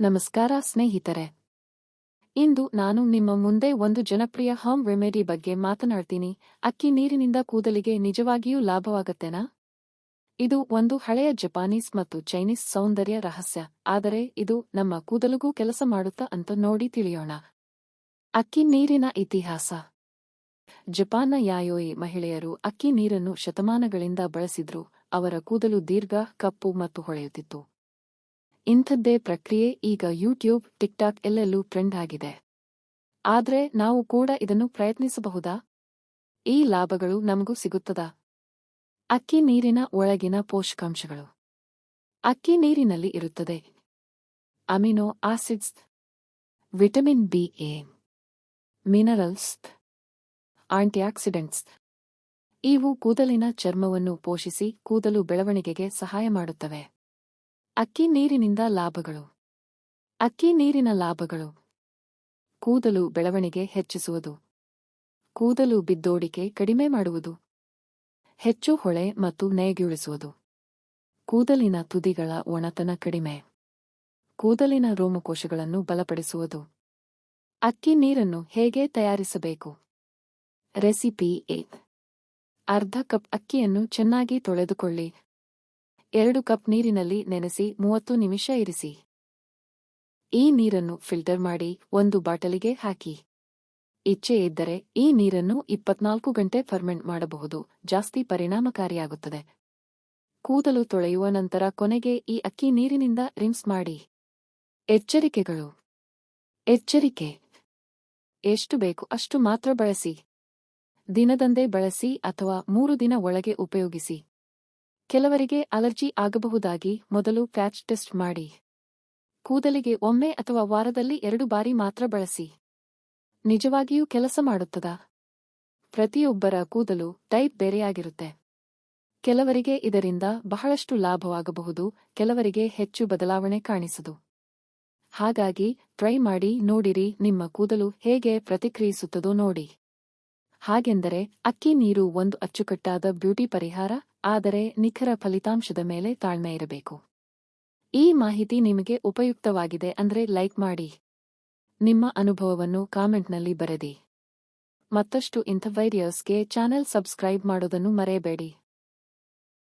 ನಮಸ್ಕಾರ ಸ್ನೇಹಿತರೆ. ಇಂದು ನಾನು ನಿಮ್ಮ ಮುಂದೆ ಒಂದು ಜನಪ್ರಿಯ ಹೋಮ್ ರೆಮಿಡಿ ಬಗ್ಗೆ ಮಾತನಾಡ್ತೀನಿ. ಅಕ್ಕಿ ನೀರಿನಿಂದ ಕೂದಲಿಗೆ ನಿಜವಾಗಿಯೂ ಲಾಭವಾಗತ್ತೇನಾ? ಇದು ಒಂದು ಹಳೆಯ ಜಪಾನೀಸ್ ಮತ್ತು ಚೈನೀಸ್ ಸೌಂದರ್ಯ ರಹಸ್ಯ. ಆದರೆ ಇದು ನಮ್ಮ ಕೂದಲಿಗೂ ಕೆಲಸ ಮಾಡುತ್ತಾ ಅಂತ ನೋಡಿ ತಿಳಿಯೋಣ. ಅಕ್ಕಿ ನೀರಿನ ಇತಿಹಾಸ. ಜಪಾನ್ನ ಯಾಯೋಯಿ ಮಹಿಳೆಯರು ಅಕ್ಕಿ ನೀರನ್ನು ಶತಮಾನಗಳಿಂದ ಬಳಸಿದ್ರು. ಅವರ ಕೂದಲು ದೀರ್ಘ, ಕಪ್ಪು ಮತ್ತು ಹೊಳೆಯುತ್ತಿತ್ತು. ಇಂಥದ್ದೇ ಪ್ರಕ್ರಿಯೆ ಈಗ ಯೂಟ್ಯೂಬ್ ಟಿಕ್ಟಾಕ್ ಎಲ್ಲೆಲ್ಲೂ ಟ್ರೆಂಡ್ ಆಗಿದೆ. ಆದರೆ ನಾವು ಕೂಡ ಇದನ್ನು ಪ್ರಯತ್ನಿಸಬಹುದಾ? ಈ ಲಾಭಗಳು ನಮಗೂ ಸಿಗುತ್ತದಾ? ಅಕ್ಕಿ ನೀರಿನ ಒಳಗಿನ ಪೋಷಕಾಂಶಗಳು. ಅಕ್ಕಿ ನೀರಿನಲ್ಲಿ ಇರುತ್ತದೆ. Amino acids, vitamin B, A, minerals, antioxidants. ಇವು ಕೂದಲಿನ ಚರ್ಮವನ್ನು ಪೋಷಿಸಿ ಕೂದಲು ಬೆಳವಣಿಗೆಗೆ ಸಹಾಯ ಮಾಡುತ್ತವೆ. ಅಕ್ಕಿ ನೀರಿನಿಂದ ಲಾಭಗಳು. ಅಕ್ಕಿ ನೀರಿನ ಲಾಭಗಳು. ಕೂದಲು ಬೆಳವಣಿಗೆ ಹೆಚ್ಚಿಸುವುದು. ಕೂದಲು ಬಿದ್ದೋಡಿಕೆ ಕಡಿಮೆ ಮಾಡುವುದು. ಹೆಚ್ಚು ಹೊಳೆ ಮತ್ತು ನೇಗಿಳಿಸುವುದು. ಕೂದಲಿನ ತುದಿಗಳ ಒಣತನ ಕಡಿಮೆ. ಕೂದಲಿನ ರೋಮಕೋಶಗಳನ್ನು ಬಲಪಡಿಸುವುದು. ಅಕ್ಕಿ ನೀರನ್ನು ಹೇಗೆ ತಯಾರಿಸಬೇಕು? Recipe A. ಅರ್ಧ ಕಪ್ ಅಕ್ಕಿಯನ್ನು ಚೆನ್ನಾಗಿ ತೊಳೆದುಕೊಳ್ಳಿ. ಎರಡು ಕಪ್ ನೀರಿನಲ್ಲಿ ನೆನೆಸಿ ಮೂವತ್ತು ನಿಮಿಷ ಇರಿಸಿ. ಈ ನೀರನ್ನು ಫಿಲ್ಟರ್ ಮಾಡಿ ಒಂದು ಬಾಟಲಿಗೆ ಹಾಕಿ. ಇಚ್ಛೆ ಇದ್ದರೆ ಈ ನೀರನ್ನು ಇಪ್ಪತ್ನಾಲ್ಕು ಗಂಟೆ ಫರ್ಮೆಂಟ್ ಮಾಡಬಹುದು, ಜಾಸ್ತಿ ಪರಿಣಾಮಕಾರಿಯಾಗುತ್ತದೆ. ಕೂದಲು ತೊಳೆಯುವ ನಂತರ ಕೊನೆಗೆ ಈ ಅಕ್ಕಿ ನೀರಿನಿಂದ ರಿಮ್ಸ್ ಮಾಡಿ. ಎಚ್ಚರಿಕೆಗಳು. ಎಚ್ಚರಿಕೆ. ಎಷ್ಟು ಬೇಕು ಅಷ್ಟು ಮಾತ್ರ ಬಳಸಿ. ದಿನದಂದೇ ಬಳಸಿ ಅಥವಾ ಮೂರು ದಿನ ಒಳಗೆ ಉಪಯೋಗಿಸಿ. ಕೆಲವರಿಗೆ ಅಲರ್ಜಿ ಆಗಬಹುದಾಗಿ ಮೊದಲು ಪ್ಯಾಚ್ ಟೆಸ್ಟ್ ಮಾಡಿ. ಕೂದಲಿಗೆ ಒಮ್ಮೆ ಅಥವಾ ವಾರದಲ್ಲಿ ಎರಡು ಬಾರಿ ಮಾತ್ರ ಬಳಸಿ. ನಿಜವಾಗಿಯೂ ಕೆಲಸ ಮಾಡುತ್ತದಾ? ಪ್ರತಿಯೊಬ್ಬರ ಕೂದಲು ಟೈಪ್ ಬೇರೆಯಾಗಿರುತ್ತೆ. ಕೆಲವರಿಗೆ ಇದರಿಂದ ಬಹಳಷ್ಟು ಲಾಭವಾಗಬಹುದು, ಕೆಲವರಿಗೆ ಹೆಚ್ಚು ಬದಲಾವಣೆ ಕಾಣಿಸದು. ಹಾಗಾಗಿ ಟ್ರೈ ಮಾಡಿ ನೋಡಿರಿ ನಿಮ್ಮ ಕೂದಲು ಹೇಗೆ ಪ್ರತಿಕ್ರಿಯಿಸುತ್ತದೋ ನೋಡಿ. ಹಾಗೆಂದರೆ ಅಕ್ಕಿ ನೀರು ಒಂದು ಅಚ್ಚುಕಟ್ಟಾದ ಬ್ಯೂಟಿ ಪರಿಹಾರ, ಆದರೆ ನಿಖರ ಫಲಿತಾಂಶದ ಮೇಲೆ ತಾಳ್ಮೆ ಇರಬೇಕು. ಈ ಮಾಹಿತಿ ನಿಮಗೆ ಉಪಯುಕ್ತವಾಗಿದೆ ಅಂದ್ರೆ ಲೈಕ್ ಮಾಡಿ. ನಿಮ್ಮ ಅನುಭವವನ್ನು ಕಾಮೆಂಟ್ನಲ್ಲಿ ಬರೆದಿ. ಮತ್ತಷ್ಟು ಇಂಥ ವೈರಿಯರ್ಸ್ಗೆ ಚಾನೆಲ್ ಸಬ್ಸ್ಕ್ರೈಬ್ ಮಾಡೋದನ್ನು ಮರೆಯಬೇಡಿ.